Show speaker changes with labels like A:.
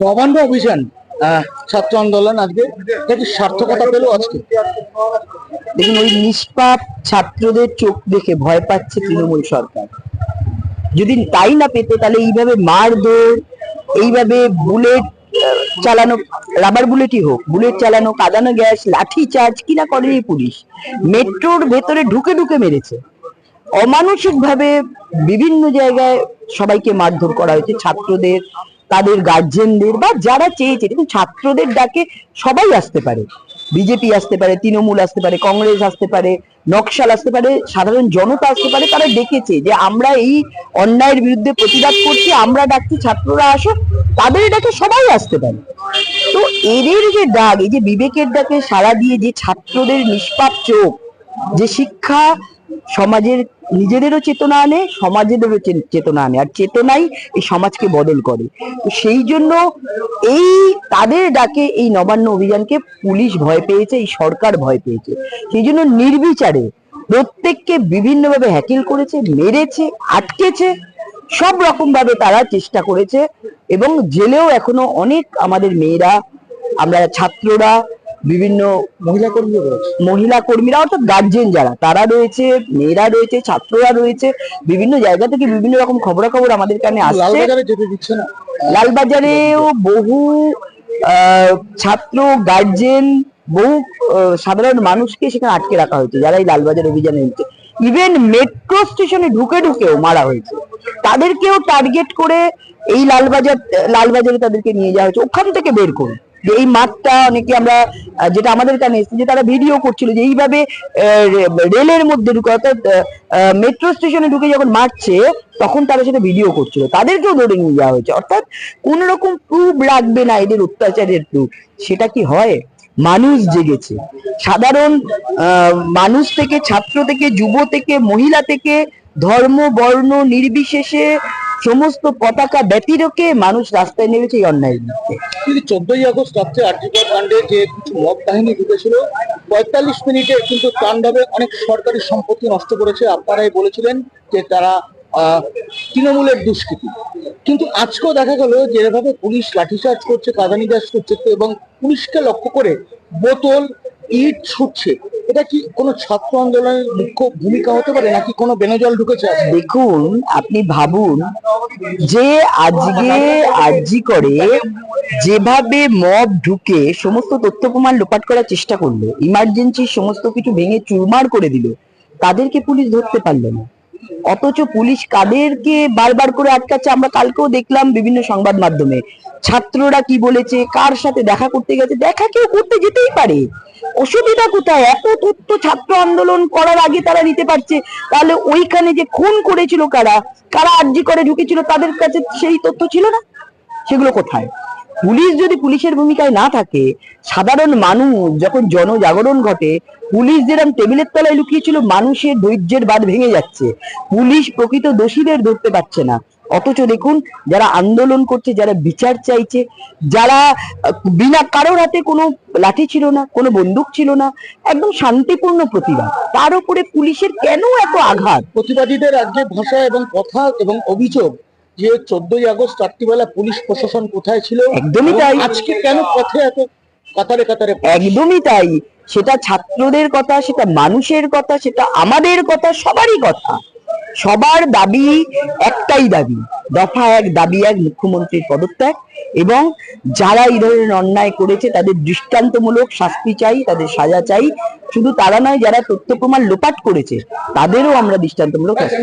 A: নবান্ন অভিযান ছাত্র আন্দোলন আজকে। কি সার্থকতা পেল আজকে?
B: দেখুন, ওই নিষ্পাপ ছাত্রদের চোখ দেখে ভয় পাচ্ছে তৃণমূল সরকার। যদি তাই না পেতো, তাহলে এইভাবে মারধর, এইভাবে বুলেট চালানো, রাবার বুলেটই হোক, বুলেট চালানো, কাদানো গ্যাস, লাঠি চার্জ কিনা করেনি পুলিশ? মেট্রোর ভেতরে ঢুকে ঢুকে মেরেছে। অমানসিক ভাবে বিভিন্ন জায়গায় সবাইকে মারধর করা হয়েছে, ছাত্রদের তাদের গার্জেনদের বা যারা চেয়েছে, দেখুন, ছাত্রদের ডাকে সবাই আসতে পারে। বিজেপি আসতে পারে, তৃণমূল আসতে পারে, কংগ্রেস আসতে পারে, নকশাল আসতে পারে, সাধারণ জনতা আসতে পারে, তারা ডেকেছে যে আমরা এই অন্যায়ের বিরুদ্ধে প্রতিবাদ করছি, আমরা ডাকছি, ছাত্ররা আসো তাদের ডাকে সবাই আসতে পারে। তো এদের যে ডাক, এই যে বিবেকের ডাকে সাড়া দিয়ে যে ছাত্রদের নিষ্পাপ চোখ, যে শিক্ষা সমাজের নিজেদেরও চেতনা আনে, সমাজেদেরও চেতনা আনে। আর চেতনাই এই সমাজকে বদল করে। তো সেই জন্য এই তাদের ডাকে এই নবান্ন অভিযানকে পুলিশ ভয় পেয়েছে, এই সরকার ভয় পেয়েছে। সেই জন্য নির্বিচারে প্রত্যেককে বিভিন্নভাবে হ্যাকিল করেছে, মেরেছে, আটকেছে, সব রকম ভাবে তারা চেষ্টা করেছে এবং জেলেও এখনও অনেক আমাদের মেয়েরা, আমরা ছাত্ররা বিভিন্ন
A: মহিলা কর্মী রয়েছে।
B: মহিলা কর্মীরা অর্থাৎ গার্জেন যারা তারা রয়েছে মেয়েরা রয়েছে ছাত্ররা রয়েছে বিভিন্ন জায়গা থেকে বিভিন্ন রকম খবরাখবর আমাদের কানে আসছে। লালবাজারেও বহু ছাত্র গার্জেন বহু সাধারণ মানুষকে সেখানে আটকে রাখা হয়েছে যারা এই লালবাজার অভিযানে নিচ্ছে ইভেন মেট্রো স্টেশনে ঢুকে ঢুকেও মারা হয়েছে। তাদেরকেও টার্গেট করে এই লালবাজার লালবাজারে তাদেরকে নিয়ে যাওয়া হয়েছে। ওখান থেকে বের করে যে এই মাঠটা অনেকে আমরা যেটা আমাদের কানে এসেছে, যে তারা ভিডিও করছিল যে এইভাবে রেলের মধ্যে ঢুকে, অর্থাৎ মেট্রো স্টেশনে ঢুকে যখন মারছে, তখন তারা সেটা ভিডিও করছিল। তাদেরকেও ধরে নিয়ে যাওয়া হয়েছে। অর্থাৎ কোন রকম প্রুফ রাখবে না এদের অত্যাচারের প্রুফ সেটা কি হয়? মানুষ জেগেছে। সাধারণ মানুষ থেকে, ছাত্র থেকে, যুব থেকে, মহিলা থেকে, ধর্ম, বর্ণ, নির্বিশেষে সমস্ত পতাকা ব্যতিরকে মানুষ রাস্তায় নেমেছে এই অন্যায়ের বিরুদ্ধে।
A: চোদ্দই আগস্ট রাত্রে আর্যিকর কাণ্ডে যে কিছু মব কাহিনী ঢুকেছিল পঁয়তাল্লিশ মিনিটে কিন্তু তাণ্ডবে অনেক সরকারি সম্পত্তি নষ্ট করেছে। আপনারাই বলেছিলেন যে তারা তৃণমূলের দুষ্কৃতী। কিন্তু আজকেও দেখা গেল যে এভাবে পুলিশ লাঠিচার্জ করছে, কাদানি গ্যাস করছে, এবং পুলিশকে লক্ষ্য করে বোতল, ইট ছুটছে। এটা কি কোনো ছাত্র আন্দোলনের মুখ্য ভূমিকা হতে পারে নাকি কোনো বেনজল ঢুকেছে?
B: দেখুন, আপনি ভাবুন, যে আজকে আরজি করে যেভাবে মব ঢুকে সমস্ত তথ্য প্রমাণ লোপাট করার চেষ্টা করল ইমার্জেন্সি সমস্ত কিছু ভেঙে চুরমার করে দিল, তাদেরকে পুলিশ ধরতে পারল না। অথচ পুলিশ কাদেরকে বারবার করে আটকাচ্ছে, আমরা কালকেও দেখলাম বিভিন্ন সংবাদ মাধ্যমে। ছাত্ররা কি বলেছে, কার সাথে দেখা করতে গেছে, দেখা কেউ করতে যেতেই পারে। অসুবিধা কোথায়? এত তথ্য ছাত্র আন্দোলন করার আগে তারা নিতে পারছে। তাহলে ওইখানে যে খুন করেছিল কারা কারা আর্জি করে ঢুকেছিল, তাদের কাছে সেই তথ্য ছিল না? সেগুলো কোথায়? পুলিশ যদি পুলিশের ভূমিকায় না থাকে, সাধারণ মানুষ যখন জনজাগরণ ঘটে, পুলিশ যেরকম টেবিলের তলায় লুকিয়েছিল মানুষের ধৈর্যের বাদ ভেঙে যাচ্ছে। পুলিশ প্রকৃত দোষীদের ধরতে পারছে না। অথচ দেখুন, যারা আন্দোলন করছে, যারা বিচার চাইছে, যারা বিনা কারোর হাতে কোনো লাঠি ছিল না, কোনো বন্দুক ছিল না, একদম শান্তিপূর্ণ প্রতিবাদ। তার উপরে পুলিশের কেন এত আঘাত?
A: প্রতিবাদীদের আজকে ভাষা এবং কথা এবং অভিযোগ যে চোদ্দই আগস্ট রাত্রিবেলা পুলিশ প্রশাসন কোথায় ছিল
B: একদমই তাই।
A: আজকে কেন পথে এত কাতারে কাতারে
B: একদমই তাই। সেটা ছাত্রদের কথা সেটা মানুষের কথা সেটা আমাদের কথা সবারই কথা। সবার দাবি একটাই দাবি দফা এক দাবি এক মুখ্যমন্ত্রীর পদত্যাগ এবং যারা এই ধরনের অন্যায় করেছে তাদের দৃষ্টান্তমূলক শাস্তি চাই তাদের সাজা চাই। শুধু তারা নয় যারা তথ্য প্রমাণ লোপাট করেছে তাদেরও আমরা দৃষ্টান্তমূলক শাস্তি